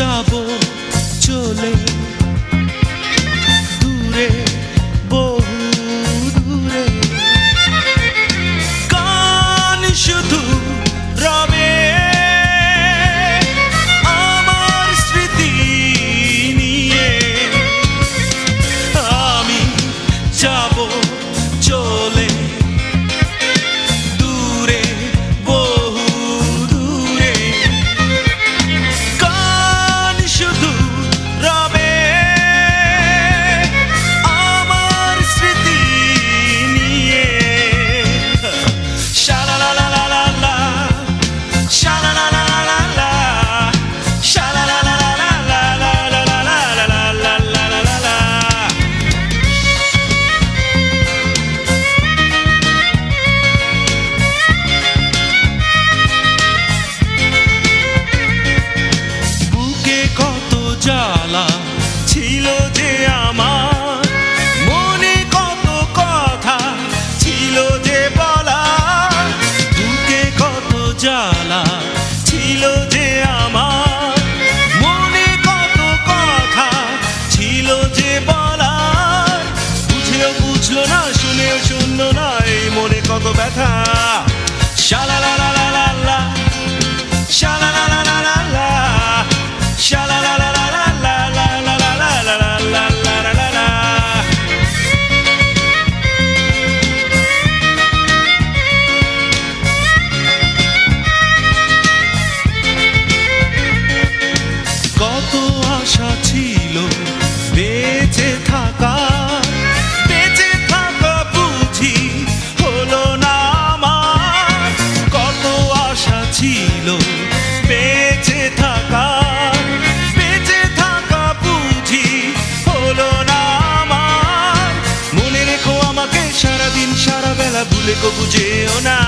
যাব চলে দূরে। জ্বালা ছিল যে আমার। মনে কত কথা ছিল যে বলা। বুকে কত জ্বালা ছিল যে আমার। মনে কত কথা ছিল যে বুঝেও না, শুনেও না, এই মনে কত ব্যথা। ভুলে কবু যেও না।